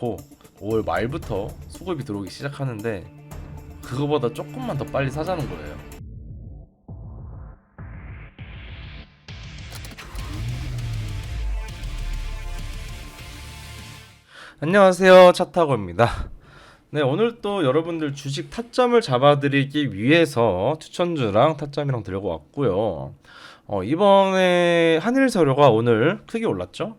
않고 5월 말부터 수급이 들어오기 시작하는데 그거보다 조금만 더 빨리 사자는 거예요. 안녕하세요 차타고입니다. 네 오늘 또 여러분들 주식 타점을 잡아드리기 위해서 추천주랑 타점이랑 들고 왔고요. 어, 이번에 한일 서류가 오늘 크게 올랐죠?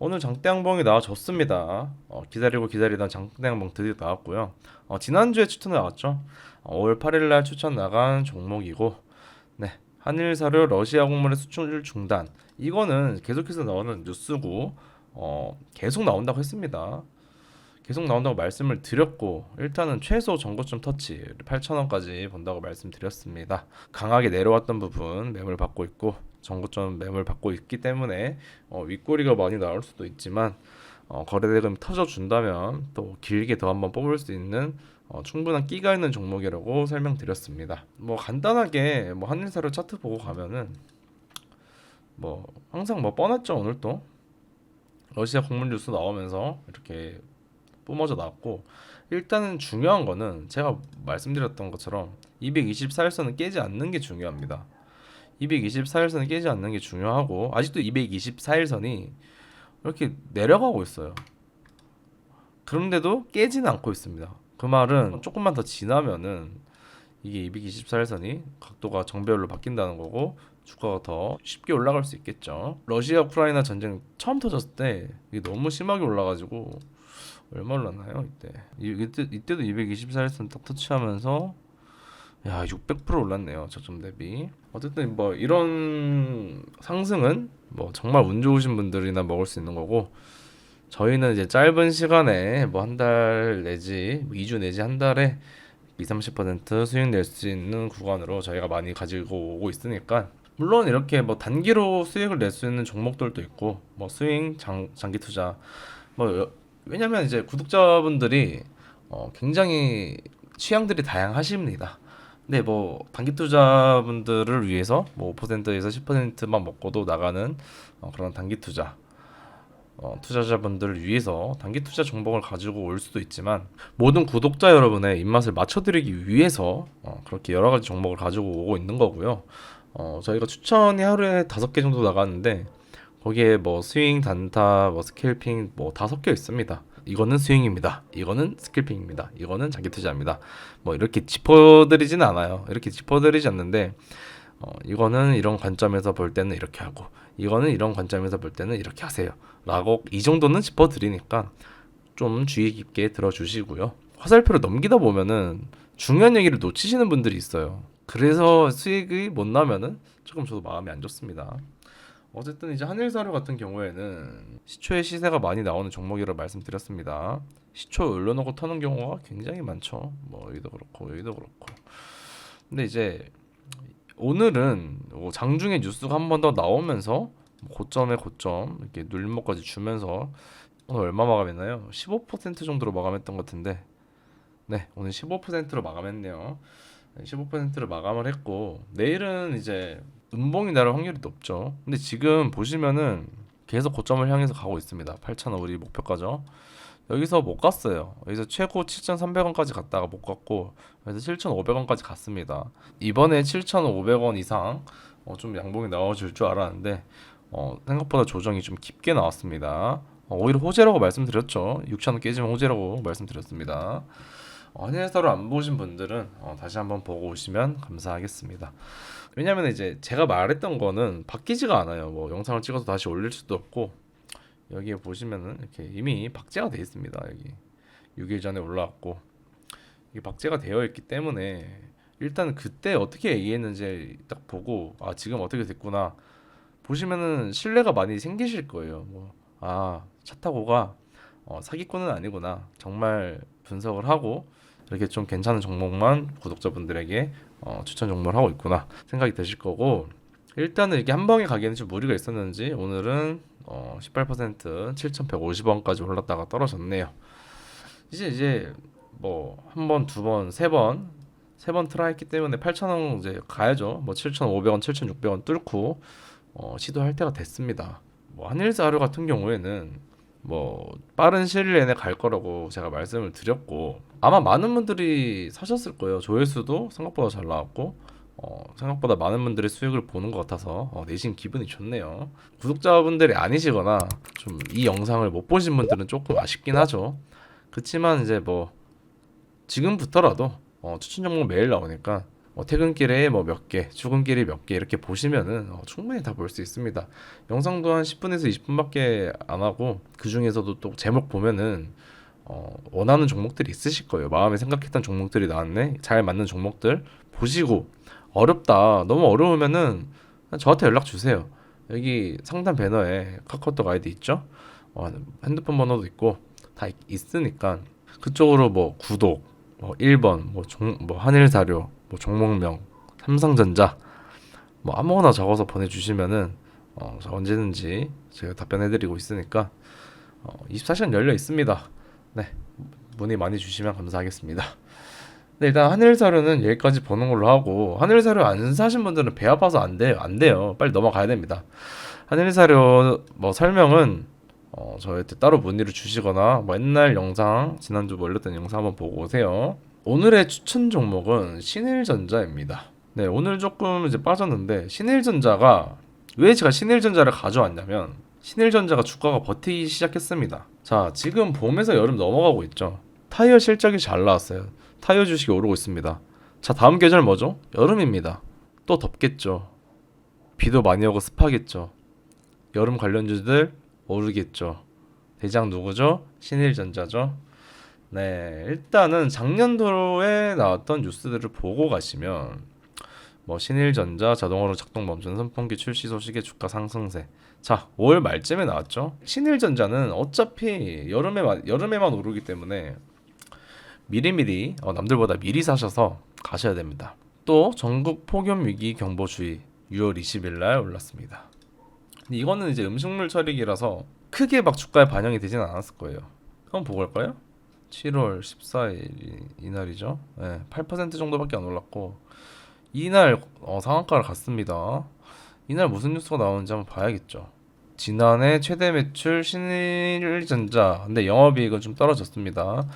오늘 장대양봉이 나와줬습니다. 어, 기다리고 기다리던 장대양봉 드디어 나왔고요. 어, 지난주에 추천 나왔죠. 어, 5월 8일날 추천 나간 종목이고, 네 한일 사료 러시아 곡물의 수출 중단 이거는 계속해서 나오는 뉴스고, 어, 계속 나온다고 했습니다. 계속 나온다고 말씀을 드렸고 일단은 최소 정고점 터치 8,000원까지 본다고 말씀드렸습니다. 강하게 내려왔던 부분 매물 받고 있고 정고점 매물 받고 있기 때문에 어, 윗꼬리가 많이 나올 수도 있지만 어, 거래대금 터져 준다면 또 길게 더 한번 뽑을 수 있는 어, 충분한 끼가 있는 종목이라고 설명드렸습니다. 뭐 간단하게 뭐 한일사료 차트 보고 가면은 뭐 항상 뭐 뻔했죠 오늘 또 러시아 곡물 뉴스 나오면서 이렇게 뿜어져 나왔고 일단은 중요한 거는 제가 말씀드렸던 것처럼 224일선은 깨지 않는 게 중요합니다. 224일선은 깨지 않는 게 중요하고 아직도 224일선이 이렇게 내려가고 있어요. 그런데도 깨지는 않고 있습니다. 그 말은 조금만 더 지나면은 이게 224일선이 각도가 정배열로 바뀐다는 거고 주가가 더 쉽게 올라갈 수 있겠죠. 러시아 우크라이나 전쟁 처음 터졌을 때 이게 너무 심하게 올라가지고 얼마 올랐나요 이때? 이, 이때 이때도 224일선 딱 터치하면서 야, 600% 올랐네요. 저점 대비. 어쨌든 뭐 이런 상승은 뭐 정말 운 좋으신 분들이나 먹을 수 있는 거고 저희는 이제 짧은 시간에 뭐 한 달 내지 2주 내지 한 달에 2, 30% 수익 낼 수 있는 구간으로 저희가 많이 가지고 오고 있으니까 물론 이렇게 뭐 단기로 수익을 낼 수 있는 종목들도 있고 뭐 스윙 장, 장기 투자 뭐 여- 왜냐면 이제 구독자분들이 어 굉장히 취향들이 다양하십니다. 네, 뭐 단기 투자분들을 위해서 뭐 5%에서 10%만 먹고도 나가는 어, 그런 단기 투자 어, 투자자분들을 위해서 단기 투자 종목을 가지고 올 수도 있지만 모든 구독자 여러분의 입맛을 맞춰드리기 위해서 어, 그렇게 여러 가지 종목을 가지고 오고 있는 거고요. 어, 저희가 추천이 하루에 다섯 개 정도 나가는데 거기에 뭐 스윙, 단타, 뭐 스캘핑 뭐 다 섞여 있습니다. 이거는 스윙입니다. 이거는 스캘핑입니다. 이거는 장기 투자입니다. 뭐 이렇게 짚어드리지는 않아요. 이렇게 짚어드리지 않는데 어, 이거는 이런 관점에서 볼 때는 이렇게 하고 이거는 이런 관점에서 볼 때는 이렇게 하세요. 라고 이 정도는 짚어드리니까 좀 주의 깊게 들어주시고요. 화살표를 넘기다 보면은 중요한 얘기를 놓치시는 분들이 있어요. 그래서 수익이 못 나면은 조금 저도 마음이 안 좋습니다. 어쨌든 이제 한일사료 같은 경우에는 시초에 시세가 많이 나오는 종목이라고 말씀드렸습니다. 시초 올려놓고 타는 경우가 굉장히 많죠. 뭐 여기도 그렇고 여기도 그렇고. 근데 이제 오늘은 뭐 장중에 뉴스가 한 번 더 나오면서 고점에 고점 이렇게 눌림목까지 주면서 오늘 얼마 마감했나요? 15% 정도로 마감했던 것 같은데 네 오늘 15%로 마감했네요. 15%를 마감을 했고 내일은 이제 음봉이 날 확률이 높죠. 근데 지금 보시면은 계속 고점을 향해서 가고 있습니다. 8,000원 우리 목표가죠. 여기서 못 갔어요. 여기서 최고 7,300원까지 갔다가 못 갔고 그래서 7,500원까지 갔습니다. 이번에 7,500원 이상 어, 좀 양봉이 나와줄 줄 알았는데 어, 생각보다 조정이 좀 깊게 나왔습니다. 어, 오히려 호재라고 말씀드렸죠. 6,000원 깨지면 호재라고 말씀드렸습니다. 어, 한일사로 안 보신 분들은 어, 다시 한번 보고 오시면 감사하겠습니다. 왜냐면 이제 제가 말했던 거는 바뀌지가 않아요. 뭐 영상을 찍어서 다시 올릴 수도 없고 여기에 보시면은 이렇게 이미 박제가 돼 있습니다. 여기 6일 전에 올라왔고 이게 박제가 되어 있기 때문에 일단 그때 어떻게 얘기했는지 딱 보고 아 지금 어떻게 됐구나 보시면은 신뢰가 많이 생기실 거예요. 뭐 아 차 타고가 어, 사기꾼은 아니구나 정말 분석을 하고 이렇게 좀 괜찮은 종목만 구독자분들에게 어, 추천 종목을 하고 있구나 생각이 드실 거고 일단은 이게 한 방에 가기에는 좀 무리가 있었는지 오늘은 어, 18% 7,150원까지 올랐다가 떨어졌네요. 이제 이제 뭐 한 번, 두 번, 세 번, 세 번 트라이했기 때문에 8,000원 이제 가야죠. 뭐 7,500원, 7,600원 뚫고 어, 시도할 때가 됐습니다. 뭐 한일사료 같은 경우에는 뭐 빠른 시일 내내 갈 거라고 제가 말씀을 드렸고 아마 많은 분들이 사셨을 거예요. 조회수도 생각보다 잘 나왔고 어, 생각보다 많은 분들의 수익을 보는 것 같아서 어, 내심 기분이 좋네요. 구독자분들이 아니시거나 좀 이 영상을 못 보신 분들은 조금 아쉽긴 하죠. 그렇지만 이제 뭐 지금부터라도 어, 추천 종목 매일 나오니까 뭐 퇴근길에 뭐 몇 개, 출근길에 몇 개 이렇게 보시면은 어, 충분히 다 볼 수 있습니다. 영상도 한 10분에서 20분밖에 안 하고 그 중에서도 또 제목 보면은 어, 원하는 종목들이 있으실 거예요. 마음에 생각했던 종목들이 나왔네. 잘 맞는 종목들 보시고 어렵다. 너무 어려우면은 저한테 연락 주세요. 여기 상단 배너에 카카오톡 아이디 있죠? 어, 핸드폰 번호도 있고 다 있, 있으니까 그쪽으로 뭐 구독, 뭐 1번, 뭐 종, 뭐 한일 사료, 뭐 종목명, 삼성전자 뭐 아무거나 적어서 보내주시면은 어, 저 언제든지 제가 답변해드리고 있으니까 어, 24시간 열려 있습니다. 네, 문의 많이 주시면 감사하겠습니다. 네, 일단 한일사료는 여기까지 보는 걸로 하고 한일사료 안 사신 분들은 배 아파서 안 돼요, 안 돼요. 빨리 넘어가야 됩니다. 한일사료 뭐 설명은 어, 저한테 따로 문의를 주시거나 뭐 옛날 영상 지난주 뭐 올렸던 영상 한번 보고 오세요. 오늘의 추천 종목은 신일전자입니다. 네, 오늘 조금 이제 빠졌는데 신일전자가 왜 제가 신일전자를 가져왔냐면 신일전자가 주가가 버티기 시작했습니다. 자, 지금 봄에서 여름 넘어가고 있죠. 타이어 실적이 잘 나왔어요. 타이어 주식이 오르고 있습니다. 자, 다음 계절 뭐죠? 여름입니다. 또 덥겠죠. 비도 많이 오고 습하겠죠. 여름 관련주들 오르겠죠. 대장 누구죠? 신일전자죠. 네, 일단은 작년도에 나왔던 뉴스들을 보고 가시면 뭐 신일전자 자동으로 작동 멈춘 선풍기 출시 소식의 주가 상승세. 자, 5월 말쯤에 나왔죠. 신일전자는 어차피 여름에만 여름에만 오르기 때문에 미리미리 어, 남들보다 미리 사셔서 가셔야 됩니다. 또 전국 폭염 위기 경보 주의 6월 20일 날 올랐습니다. 근데 이거는 이제 음식물 처리기라서 크게 막 주가에 반영이 되진 않았을 거예요. 한번 보고 갈까요? 7월 14일 이날이죠. 네, 8% 정도밖에 안 올랐고 이날 어, 상한가를 갔습니다. 이날 무슨 뉴스가 나오는지 한번 봐야겠죠. 지난해 최대 매출 신일전자 근데 영업이익은 좀 떨어졌습니다.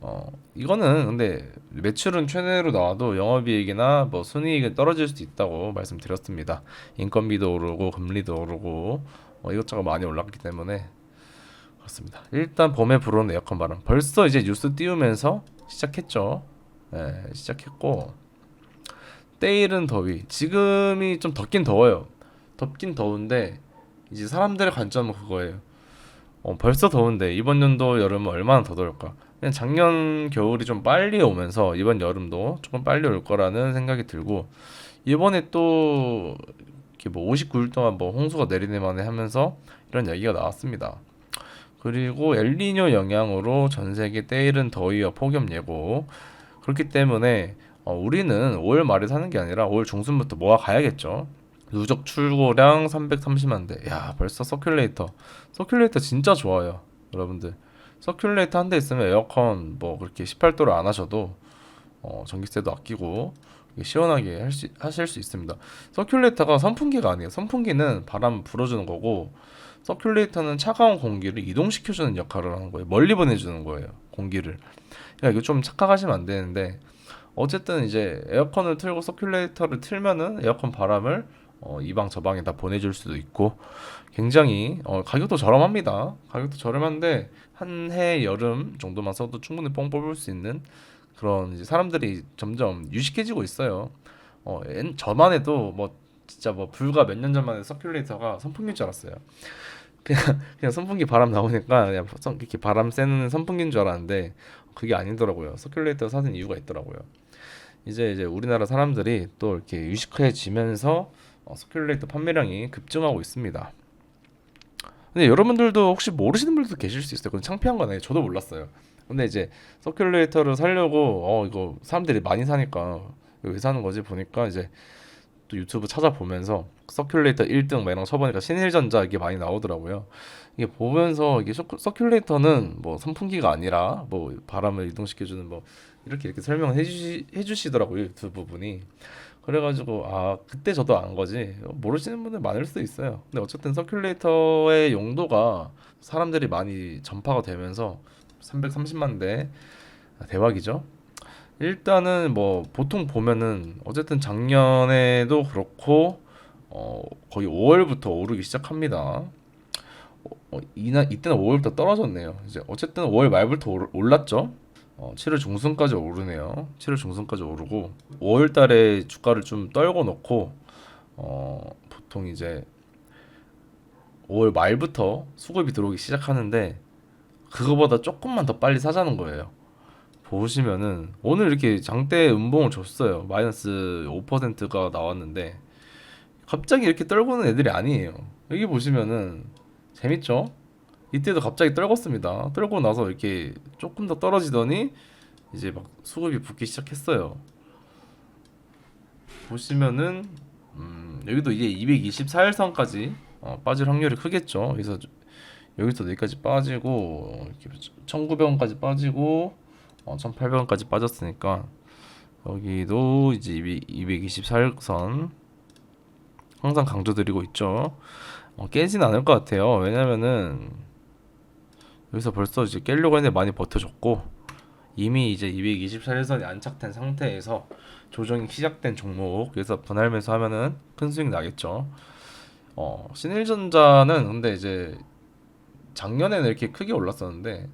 어 이거는 근데 매출은 최대로 나와도 영업이익이나 뭐 순이익은 떨어질 수도 있다고 말씀드렸습니다. 인건비도 오르고 금리도 오르고 어, 이것저것 많이 올랐기 때문에 그렇습니다. 일단 봄에 불어오는 에어컨 바람 벌써 이제 뉴스 띄우면서 시작했죠. 네, 시작했고 때일은 더위 지금이 좀 덥긴 더워요. 덥긴 더운데 이제 사람들의 관점은 그거예요. 어, 벌써 더운데 이번 연도 여름은 얼마나 더 더울까? 그냥 작년 겨울이 좀 빨리 오면서 이번 여름도 조금 빨리 올 거라는 생각이 들고 이번에 또 이렇게 뭐 59일 동안 뭐 홍수가 내리네 만에 하면서 이런 얘기가 나왔습니다. 그리고 엘니뇨 영향으로 전 세계 때이른 더위와 폭염 예고 그렇기 때문에 어, 우리는 5월 말에 사는 게 아니라 5월 중순부터 모아 가야겠죠. 누적 출고량 330만 대. 야, 벌써 서큘레이터. 서큘레이터 진짜 좋아요. 여러분들. 서큘레이터 한 대 있으면 에어컨 뭐 그렇게 18도를 안 하셔도 어, 전기세도 아끼고 시원하게 할 수, 하실 수 있습니다. 서큘레이터가 선풍기가 아니에요. 선풍기는 바람 불어주는 거고 서큘레이터는 차가운 공기를 이동시켜주는 역할을 하는 거예요. 멀리 보내주는 거예요. 공기를. 그러니까 이거 좀 착각하시면 안 되는데 어쨌든 이제 에어컨을 틀고 서큘레이터를 틀면은 에어컨 바람을 어, 이방 저 방에 다 보내줄 수도 있고 굉장히 어, 가격도 저렴합니다. 가격도 저렴한데 한 해 여름 정도만 써도 충분히 뽕 뽑을 수 있는 그런 이제 사람들이 점점 유식해지고 있어요. 어, 옛- 저만 해도 뭐 진짜 뭐 불과 몇 년 전만 해도 서큘레이터가 선풍기인 줄 알았어요. 그냥 그냥 선풍기 바람 나오니까 그냥 선- 이렇게 바람 쐬는 선풍기인 줄 알았는데 그게 아니더라고요. 서큘레이터 사는 이유가 있더라고요. 이제 이제 우리나라 사람들이 또 이렇게 유식해지면서 어, 서큘레이터 판매량이 급증하고 있습니다. 근데 여러분들도 혹시 모르시는 분들도 계실 수 있어요. 그건 창피한 거네. 저도 몰랐어요. 근데 이제 서큘레이터를 사려고 어 이거 사람들이 많이 사니까 왜 사는 거지 보니까 이제 또 유튜브 찾아보면서 서큘레이터 1등 막 이런 거 쳐보니까 신일전자 이게 많이 나오더라고요. 이게 보면서 이게 서큘- 서큘레이터는 뭐 선풍기가 아니라 뭐 바람을 이동시켜주는 뭐 이렇게 이렇게 설명을 해주시 해주시더라고요 유튜브 분이. 그래가지고 아 그때 저도 안 거지 모르시는 분들 많을 수도 있어요. 근데 어쨌든 서큘레이터의 용도가 사람들이 많이 전파가 되면서 330만 대 대박이죠. 일단은 뭐 보통 보면은 어쨌든 작년에도 그렇고 어 거의 5월부터 오르기 시작합니다. 어, 어, 이나 이때는 5월부터 떨어졌네요. 이제 어쨌든 5월 말부터 올- 올랐죠. 어, 7월 중순까지 오르네요. 7월 중순까지 오르고 5월 달에 주가를 좀 떨궈 놓고 어, 보통 이제 5월 말부터 수급이 들어오기 시작하는데 그거보다 조금만 더 빨리 사자는 거예요. 보시면은 오늘 이렇게 장대 음봉을 줬어요. 마이너스 5%가 나왔는데 갑자기 이렇게 떨구는 애들이 아니에요. 여기 보시면은 재밌죠? 이때도 갑자기 떨궜습니다. 떨고 나서 이렇게 조금 더 떨어지더니 이제 막 수급이 붙기 시작했어요. 보시면은 음, 여기도 이제 224일선까지 어, 빠질 확률이 크겠죠. 그래서 여기서 여기까지 빠지고 이렇게 1,900원까지 빠지고 어, 1,800원까지 빠졌으니까 여기도 이제 224일선 항상 강조드리고 있죠. 어, 깨진 않을 것 같아요. 왜냐면은 여기서 벌써 이제 깨려고 했는데 많이 버텨줬고 이미 이제 224일선이 안착된 상태에서 조정이 시작된 종목 그래서 분할 매수하면은 큰 수익 나겠죠. 어, 신일전자는 근데 이제 작년에는 이렇게 크게 올랐었는데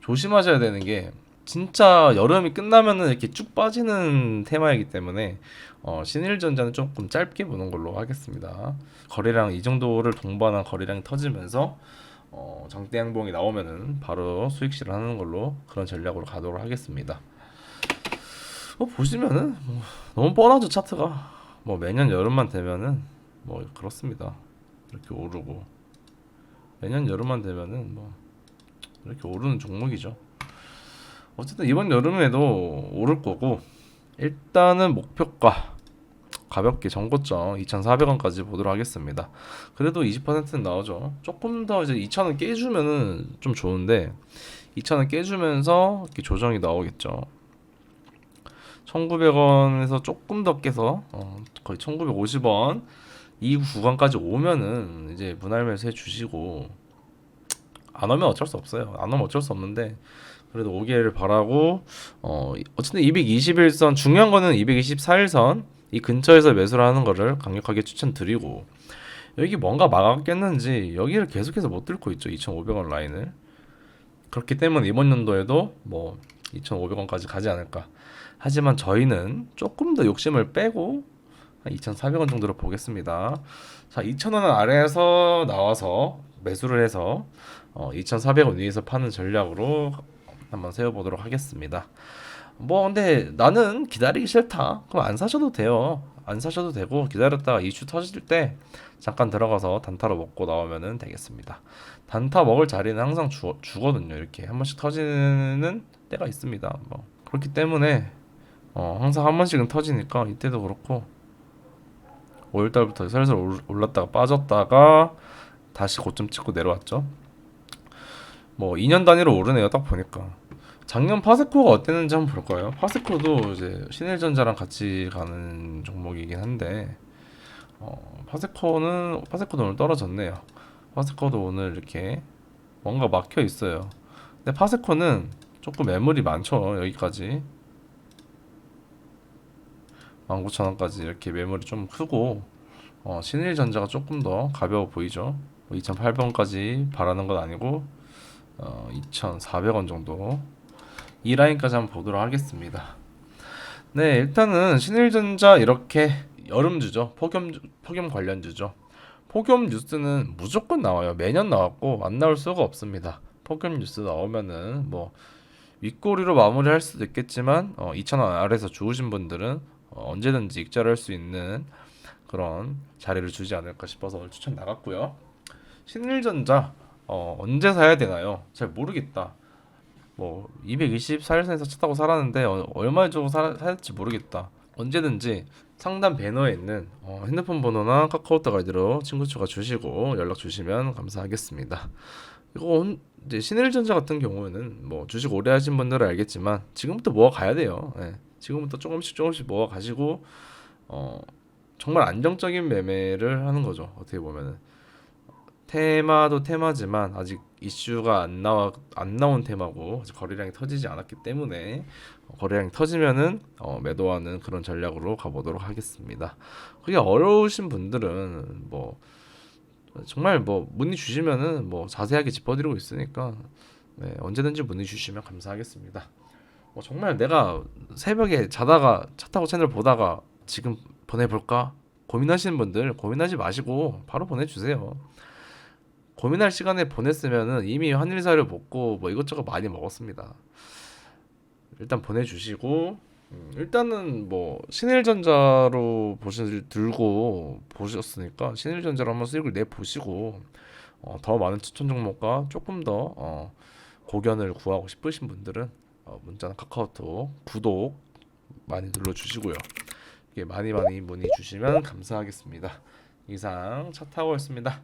조심하셔야 되는 게 진짜 여름이 끝나면은 이렇게 쭉 빠지는 테마이기 때문에 어, 신일전자는 조금 짧게 보는 걸로 하겠습니다. 거래량 이 정도를 동반한 거래량이 터지면서 어, 장대 양봉이 나오면은 바로 수익 실현하는 걸로 그런 전략으로 가도록 하겠습니다. 어, 보시면은 뭐 너무 뻔하죠 차트가 뭐 매년 여름만 되면은 뭐 그렇습니다. 이렇게 오르고 매년 여름만 되면은 뭐 이렇게 오르는 종목이죠. 어쨌든 이번 여름에도 오를 거고 일단은 목표가 가볍게 전고점 2,400원까지 보도록 하겠습니다. 그래도 20%는 나오죠. 조금 더 이제 2,000원 깨주면은 좀 좋은데 2,000원 깨주면서 이렇게 조정이 나오겠죠. 1,900원에서 조금 더 깨서 어, 거의 1,950원 이 구간까지 오면은 이제 분할 매수해 주시고 안 오면 어쩔 수 없어요. 안 오면 어쩔 수 없는데 그래도 오기를 바라고 어 어쨌든 221선 중요한 거는 224일선 이 근처에서 매수를 하는 거를 강력하게 추천드리고 여기 뭔가 막았겠는지 여기를 계속해서 못 뚫고 있죠 2,500원 라인을. 그렇기 때문에 이번 연도에도 뭐 2,500원까지 가지 않을까. 하지만 저희는 조금 더 욕심을 빼고 한 2,400원 정도로 보겠습니다. 자 2,000원 아래에서 나와서 매수를 해서 어, 2,400원 위에서 파는 전략으로 한번 세워보도록 하겠습니다. 뭐 근데 나는 기다리기 싫다. 그럼 안 사셔도 돼요. 안 사셔도 되고 기다렸다가 이슈 터질 때 잠깐 들어가서 단타로 먹고 나오면은 되겠습니다. 단타 먹을 자리는 항상 주, 주거든요. 이렇게 한 번씩 터지는 때가 있습니다. 뭐 그렇기 때문에 어, 항상 한 번씩은 터지니까 이때도 그렇고 5월달부터 슬슬 올- 올랐다가 빠졌다가 다시 고점 찍고 내려왔죠. 뭐 2년 단위로 오르네요. 딱 보니까. 작년 파세코가 어땠는지 한번 볼까요? 파세코도 이제 신일전자랑 같이 가는 종목이긴 한데 어, 파세코는 파세코도 오늘 떨어졌네요. 파세코도 오늘 이렇게 뭔가 막혀 있어요. 근데 파세코는 조금 매물이 많죠. 여기까지 19,000원까지 이렇게 매물이 좀 크고 어, 신일전자가 조금 더 가벼워 보이죠. 2,800원까지 바라는 건 아니고 어, 2,400원 정도 이 라인까지 한번 보도록 하겠습니다. 네, 일단은 신일전자 이렇게 여름주죠. 폭염 폭염 관련주죠. 폭염 뉴스는 무조건 나와요. 매년 나왔고 안 나올 수가 없습니다. 폭염 뉴스 나오면은 뭐 윗꼬리로 마무리할 수도 있겠지만 어, 2,000원 아래에서 주우신 분들은 어, 언제든지 익절할 수 있는 그런 자리를 주지 않을까 싶어서 추천 나갔고요. 신일전자 어, 언제 사야 되나요? 잘 모르겠다. 뭐 224일선에서 쳤다고 살았는데 어, 얼마 주고 사, 살지 모르겠다. 언제든지 상단 배너에 있는 어, 핸드폰 번호나 카카오톡 아이디로 친구 추가 주시고 연락 주시면 감사하겠습니다. 이거 혼- 이제 신일전자 같은 경우에는 뭐 주식 오래 하신 분들은 알겠지만 지금부터 모아 가야 돼요. 예. 지금부터 조금씩 조금씩 모아 가시고 어 정말 안정적인 매매를 하는 거죠. 어떻게 보면은 테마도 테마지만 아직 이슈가 안 나와 안 나온 테마고 아직 거래량이 터지지 않았기 때문에 어, 거래량이 터지면은 어, 매도하는 그런 전략으로 가보도록 하겠습니다. 그게 어려우신 분들은 뭐 정말 뭐 문의 주시면은 뭐 자세하게 짚어드리고 있으니까 네, 언제든지 문의 주시면 감사하겠습니다. 뭐 정말 내가 새벽에 자다가 차 타고 채널 보다가 지금 보내볼까 고민하시는 분들 고민하지 마시고 바로 보내주세요. 고민할 시간에 보냈으면은 이미 환일사를 먹고 뭐 이것저것 많이 먹었습니다. 일단 보내주시고 음, 일단은 뭐 신일전자로 보실 들고 보셨으니까 신일전자로 한번 수익을 내 보시고 어, 더 많은 추천 종목과 조금 더 어, 고견을 구하고 싶으신 분들은 어, 문자나 카카오톡 구독 많이 눌러주시고요. 이게 많이 많이 문의 주시면 감사하겠습니다. 이상 차타워였습니다.